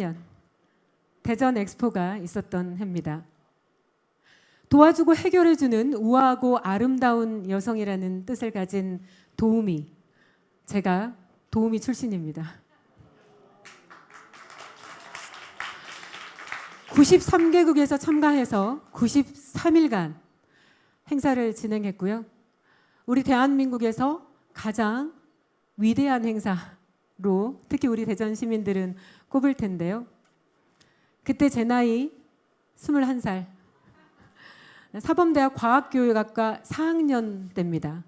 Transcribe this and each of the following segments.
1993년 대전 엑스포가 있었던 해입니다. 도와주고 해결해주는 우아하고 아름다운 여성이라는 뜻을 가진 도우미. 제가 도우미 출신입니다. 93개국에서 참가해서 93일간 행사를 진행했고요. 우리 대한민국에서 가장 위대한 행사 로 특히 우리 대전 시민들은 꼽을 텐데요. 그때 제 나이 21살. 사범대학 과학교육학과 4학년 때입니다.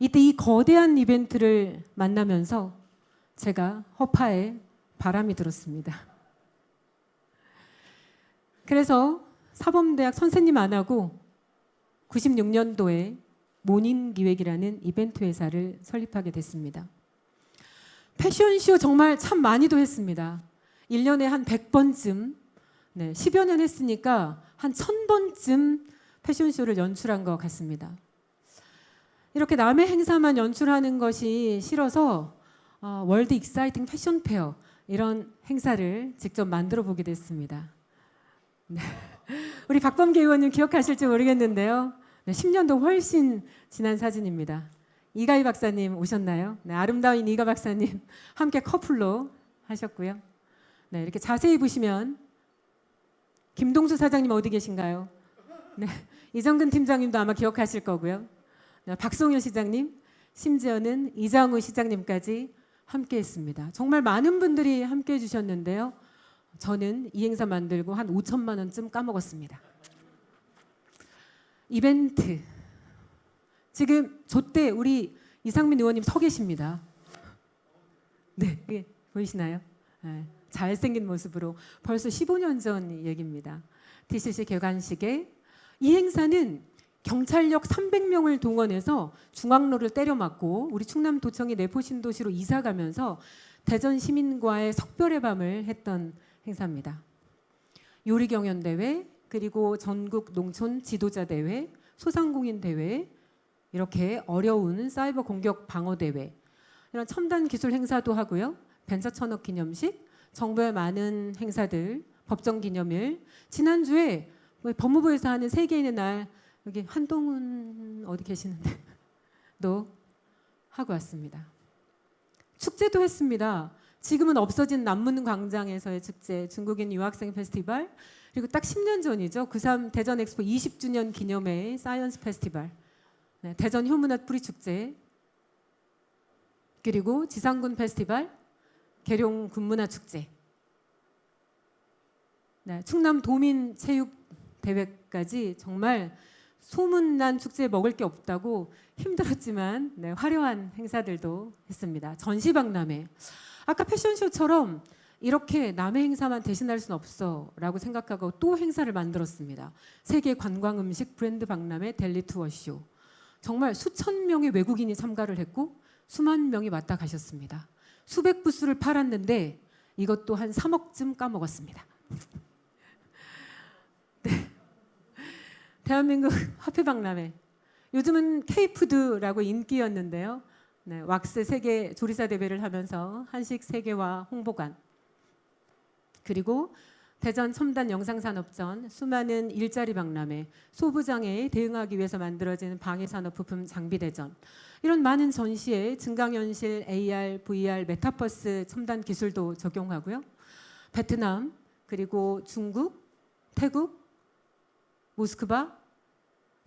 이때 이 거대한 이벤트를 만나면서 제가 허파에 바람이 들었습니다. 그래서 사범대학 선생님 안 하고 96년도에 모닝 기획이라는 이벤트 회사를 설립하게 됐습니다. 패션쇼 정말 참 많이도 했습니다. 1년에 한 100번쯤, 네, 10여 년 했으니까 한 1000번쯤 패션쇼를 연출한 것 같습니다. 이렇게 남의 행사만 연출하는 것이 싫어서 어, 월드 익사이팅 패션 페어 이런 행사를 직접 만들어 보게 됐습니다. 네. 우리 박범계 의원님 기억하실지 모르겠는데요. 네, 10년도 훨씬 지난 사진입니다. 이가희 박사님 오셨나요? 네, 아름다운 이가 박사님 함께 커플로 하셨고요. 네, 이렇게 자세히 보시면 김동수 사장님 어디 계신가요? 네, 이정근 팀장님도 아마 기억하실 거고요. 네, 박송현 시장님, 심지어는 이장우 시장님까지 함께 했습니다. 정말 많은 분들이 함께 해 주셨는데요. 저는 이 행사 만들고 한 5천만 원쯤 까먹었습니다. 이벤트. 지금 저때 우리 이상민 의원님 서 계십니다. 네, 이게 보이시나요? 네, 잘생긴 모습으로 벌써 15년 전 얘기입니다. DCC 개관식에 이 행사는 경찰력 300명을 동원해서 중앙로를 때려맞고 우리 충남도청이 내포신도시로 이사가면서 대전 시민과의 석별의 밤을 했던 행사입니다. 요리 경연 대회 그리고 전국 농촌 지도자 대회, 소상공인 대회 이렇게 어려운 사이버 공격 방어 대회 이런 첨단 기술 행사도 하고요. 벤처 천억 기념식, 정부의 많은 행사들, 법정 기념일 지난주에 뭐 법무부에서 하는 세계인의 날 여기 한동훈 어디 계시는데 도 하고 왔습니다. 축제도 했습니다. 지금은 없어진 남문 광장에서의 축제, 중국인 유학생 페스티벌, 그리고 딱 10년 전이죠. 그3 대전 엑스포 20주년 기념회 사이언스 페스티벌, 네, 대전 효문화 뿌리 축제, 그리고 지상군 페스티벌, 계룡 군문화 축제, 네, 충남 도민 체육 대회까지 정말 소문난 축제에 먹을 게 없다고 힘들었지만 네, 화려한 행사들도 했습니다. 전시박람회. 아까 패션쇼처럼 이렇게 남의 행사만 대신할 수는 없어라고 생각하고 또 행사를 만들었습니다. 세계 관광 음식 브랜드 박람회 델리 투어 쇼. 정말 수천 명의 외국인이 참가를 했고 수만 명이 왔다 가셨습니다. 수백 부스를 팔았는데 이것도 한 3억쯤 까먹었습니다. 네. 대한민국 화폐 박람회. 요즘은 K푸드라고 인기였는데요. 네, 왁스 세계 조리사 대회를 하면서 한식 세계화 홍보관 그리고 대전 첨단 영상산업전 수많은 일자리 박람회 소부장애에 대응하기 위해서 만들어진 방해산업 부품 장비 대전 이런 많은 전시에 증강현실 AR, VR, 메타버스 첨단 기술도 적용하고요. 베트남 그리고 중국, 태국, 모스크바,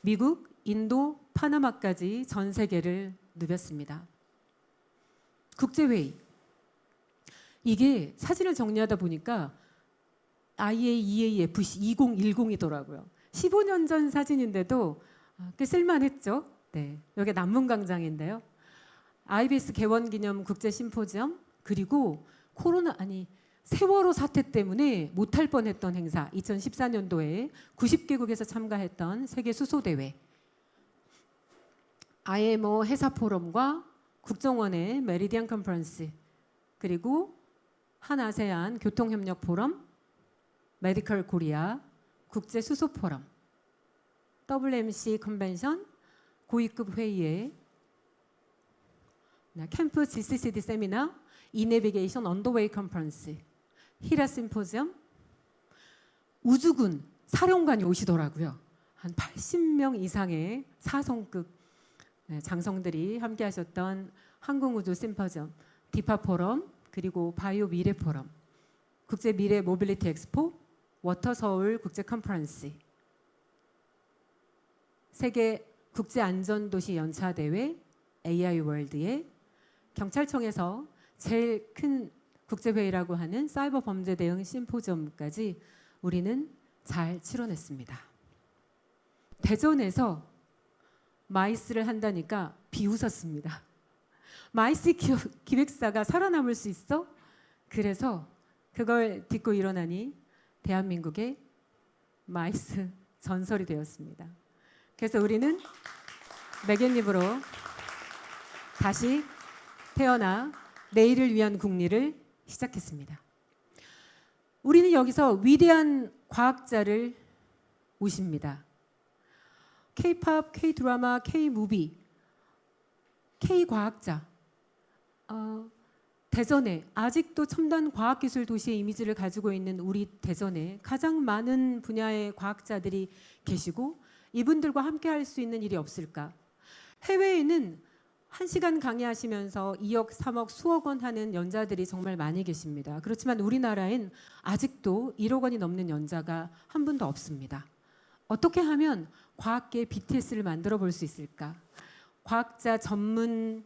미국, 인도, 파나마까지 전 세계를 누볐습니다. 국제회의. 이게 사진을 정리하다 보니까 IAEAFC 2010이더라고요. 15년 전 사진인데도 아, 꽤 쓸만했죠. 네, 여기 남문광장인데요. IBS 개원 기념 국제 심포지엄 그리고 코로나 아니 세월호 사태 때문에 못할 뻔했던 행사 2014년도에 90개국에서 참가했던 세계 수소 대회 IMO 해사 포럼과 국정원의 메리디안 컨퍼런스 그리고 한 아세안 교통협력 포럼 메디컬 코리아 국제 수소 포럼 WMC 컨벤션 고위급 회의에 네, 캠프 GCCD 세미나 이내비게이션 언더웨이 컨퍼런스, 히라 심포지엄, 우주군 사령관이 오시더라고요. 한 80명 이상의 사성급 네, 장성들이 함께 하셨던 항공우주 심포지엄, 디파 포럼, 그리고 바이오 미래 포럼, 국제 미래 모빌리티 엑스포, 워터 서울 국제 컨퍼런스, 세계 국제 안전 도시 연차 대회, AI 월드에 경찰청에서 제일 큰 국제 회의라고 하는 사이버 범죄 대응 심포지엄까지 우리는 잘 치러냈습니다. 대전에서 마이스를 한다니까 비웃었습니다. 마이스 기획사가 살아남을 수 있어? 그래서 그걸 딛고 일어나니 대한민국의 마이스 전설이 되었습니다. 그래서 우리는 매갯잎으로 다시 태어나 내일을 위한 국리를 시작했습니다. 우리는 여기서 위대한 과학자를 모십니다. K-팝, K-드라마, K-무비, K-과학자. 어, 대전에 아직도 첨단 과학기술 도시의 이미지를 가지고 있는 우리 대전에 가장 많은 분야의 과학자들이 계시고 이분들과 함께 할 수 있는 일이 없을까? 해외에는 한 시간 강의하시면서 2억, 3억, 수억 원 하는 연자들이 정말 많이 계십니다. 그렇지만 우리나라엔 아직도 1억 원이 넘는 연자가 한 분도 없습니다. 어떻게 하면 과학계 BTS를 만들어 볼 수 있을까? 과학자 전문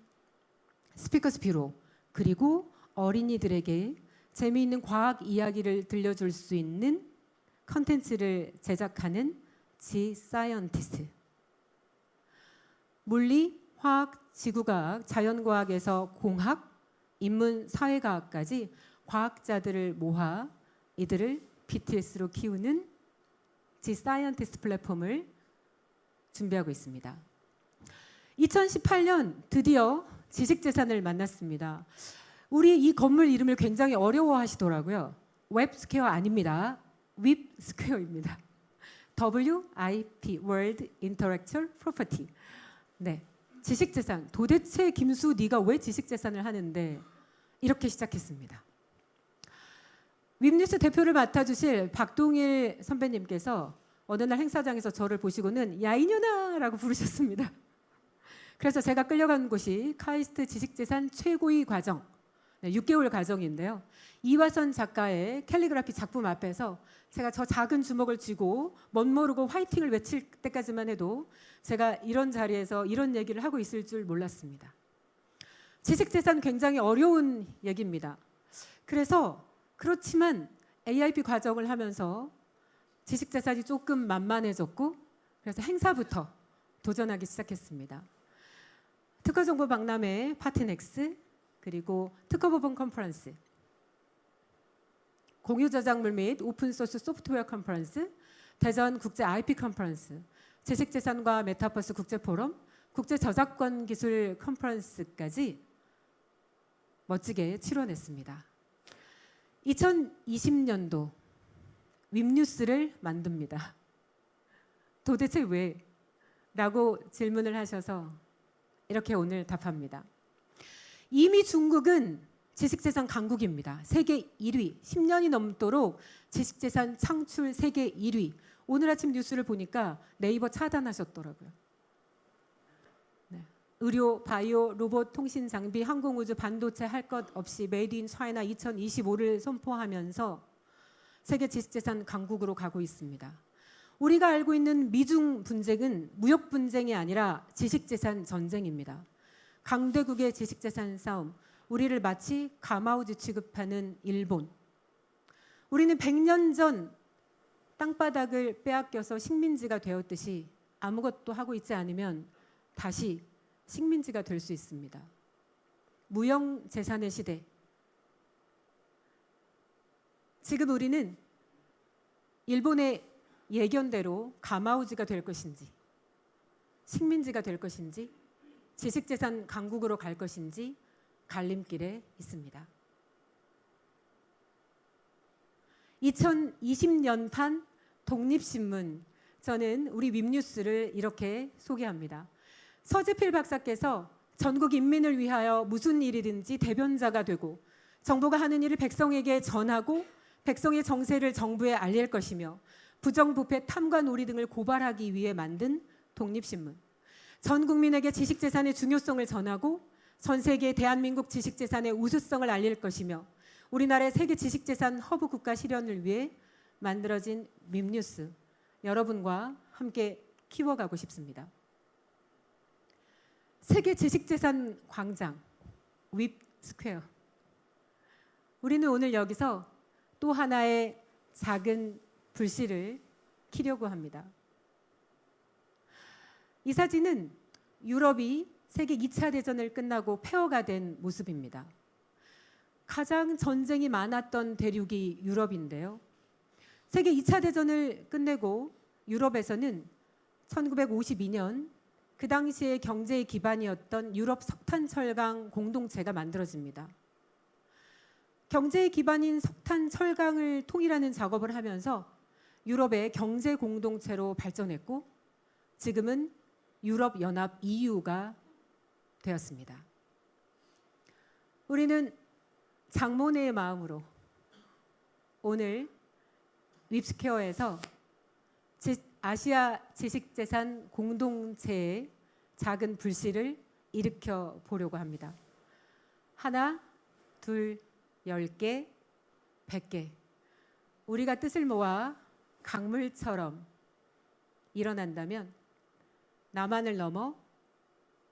스피커스 뷰로 그리고 어린이들에게 재미있는 과학 이야기를 들려줄 수 있는 컨텐츠를 제작하는 지 사이언티스트. 물리, 화학, 지구과학, 자연과학에서 공학, 인문, 사회과학까지 과학자들을 모아 이들을 BTS로 키우는 지 사이언티스트 플랫폼을 준비하고 있습니다. 2018년 드디어 지식재산을 만났습니다. 우리 이 건물 이름을 굉장히 어려워하시더라고요. 웹스퀘어 아닙니다. 웹스퀘어입니다. WIP World Intellectual Property. 네. 지식재산. 도대체 김수 네가 왜 지식재산을 하는데 이렇게 시작했습니다. 웹뉴스 대표를 맡아주실 박동일 선배님께서 어느 날 행사장에서 저를 보시고는 야 이년아라고 부르셨습니다. 그래서 제가 끌려간 곳이 카이스트 지식재산 최고위 과정 네, 6개월 과정인데요. 이화선 작가의 캘리그라피 작품 앞에서 제가 저 작은 주먹을 쥐고 멋모르고 화이팅을 외칠 때까지만 해도 제가 이런 자리에서 이런 얘기를 하고 있을 줄 몰랐습니다. 지식재산 굉장히 어려운 얘기입니다. 그래서 그렇지만 AIP 과정을 하면서 지식재산이 조금 만만해졌고 그래서 행사부터 도전하기 시작했습니다. 특허정보 박람회 파트넥스 그리고 특허법원 컨퍼런스 공유 저작물 및 오픈소스 소프트웨어 컨퍼런스 대전 국제 IP 컨퍼런스 지식재산과 메타버스 국제 포럼 국제 저작권 기술 컨퍼런스까지 멋지게 치러냈습니다. 2020년도 웹뉴스를 만듭니다. 도대체 왜? 라고 질문을 하셔서 이렇게 오늘 답합니다. 이미 중국은 지식재산 강국입니다. 세계 1위, 10년이 넘도록 지식재산 창출 세계 1위. 오늘 아침 뉴스를 보니까 네이버 차단하셨더라고요. 네. 의료, 바이오, 로봇, 통신 장비, 항공우주, 반도체 할 것 없이 메이드 인 차이나 2025를 선포하면서 세계 지식재산 강국으로 가고 있습니다. 우리가 알고 있는 미중 분쟁은 무역 분쟁이 아니라 지식재산 전쟁입니다. 강대국의 지식재산 싸움, 우리를 마치 가마우지 취급하는 일본. 우리는 100년 전 땅바닥을 빼앗겨서 식민지가 되었듯이 아무것도 하고 있지 않으면 다시 식민지가 될 수 있습니다. 무형 재산의 시대. 지금 우리는 일본의 예견대로 가마우지가 될 것인지, 식민지가 될 것인지, 지식재산 강국으로 갈 것인지 갈림길에 있습니다. 2020년판 독립신문 저는 우리 웹뉴스를 이렇게 소개합니다. 서재필 박사께서 전국 인민을 위하여 무슨 일이든지 대변자가 되고 정부가 하는 일을 백성에게 전하고 백성의 정세를 정부에 알릴 것이며 부정부패 탐관 놀이 등을 고발하기 위해 만든 독립신문. 전 국민에게 지식재산의 중요성을 전하고 전 세계 대한민국 지식재산의 우수성을 알릴 것이며 우리나라의 세계 지식재산 허브 국가 실현을 위해 만들어진 밈뉴스 여러분과 함께 키워가고 싶습니다. 세계 지식재산 광장 윕 스퀘어. 우리는 오늘 여기서 또 하나의 작은 불씨를 키려고 합니다. 이 사진은 유럽이 세계 2차 대전을 끝나고 폐허가 된 모습입니다. 가장 전쟁이 많았던 대륙이 유럽인데요. 세계 2차 대전을 끝내고 유럽에서는 1952년 그 당시의 경제의 기반이었던 유럽 석탄 철강 공동체가 만들어집니다. 경제의 기반인 석탄 철강을 통일하는 작업을 하면서 유럽의 경제 공동체로 발전했고 지금은 유럽 연합 EU가 되었습니다. 우리는 장모네의 마음으로 오늘 윕스퀘어에서 지- 아시아 지식재산 공동체의 작은 불씨를 일으켜 보려고 합니다. 하나, 둘, 열 개, 백 개. 우리가 뜻을 모아 강물처럼 일어난다면 남한을 넘어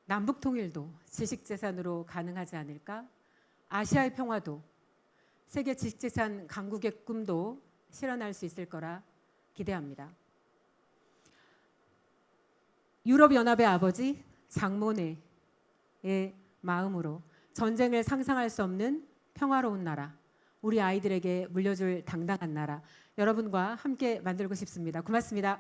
남북 통일도 지식 재산으로 가능하지 않을까? 아시아의 평화도 세계 지식 재산 강국의 꿈도 실현할 수 있을 거라 기대합니다. 유럽 연합의 아버지 장모네의 마음으로 전쟁을 상상할 수 없는 평화로운 나라, 우리 아이들에게 물려줄 당당한 나라, 여러분과 함께 만들고 싶습니다. 고맙습니다.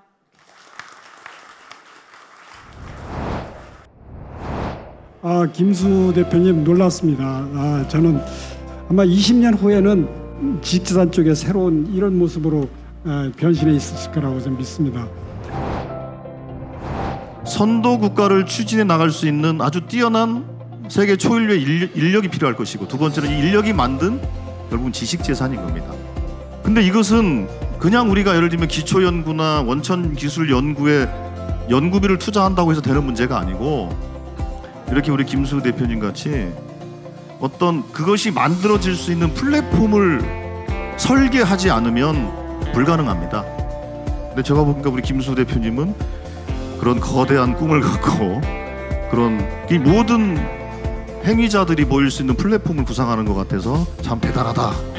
아, 김수 대표님 놀랐습니다. 아, 저는 아마 20년 후에는 지식재산 쪽에 새로운 이런 모습으로 아, 변신해 있을 거라고 저는 믿습니다. 선도 국가를 추진해 나갈 수 있는 아주 뛰어난 세계 초인류의 인력- 인력이 필요할 것이고 두 번째는 이 인력이 만든 결국은 지식 재산인 겁니다. 근데 이것은 그냥 우리가 예를 들면 기초 연구나 원천 기술 연구에 연구비를 투자한다고 해서 되는 문제가 아니고 이렇게 우리 김수 대표님 같이 어떤 그것이 만들어질 수 있는 플랫폼을 설계하지 않으면 불가능합니다. 근데 제가 보니까 우리 김수 대표님은 그런 거대한 꿈을 갖고 그런 이 모든 행위자들이 모일 수 있는 플랫폼을 구상하는 것 같아서 참 대단하다.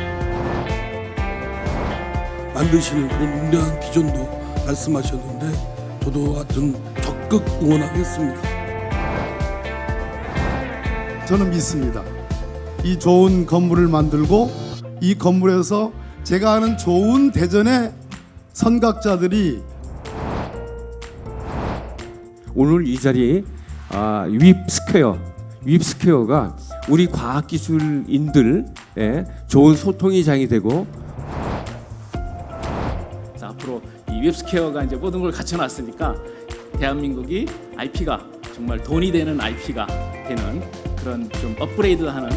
만드시는 그런 웅대한 비전도 말씀하셨는데 저도 하여튼 적극 응원하겠습니다. 저는 믿습니다. 이 좋은 건물을 만들고 이 건물에서 제가 아는 좋은 대전의 선각자들이 오늘 이 자리 아, 윕스퀘어 윕스퀘어가 우리 과학기술인들의 좋은 소통의 장이 되고 이 웹스퀘어가 이제 모든 걸 갖춰놨으니까 대한민국이 IP가 정말 돈이 되는 IP가 되는 그런 좀 업그레이드하는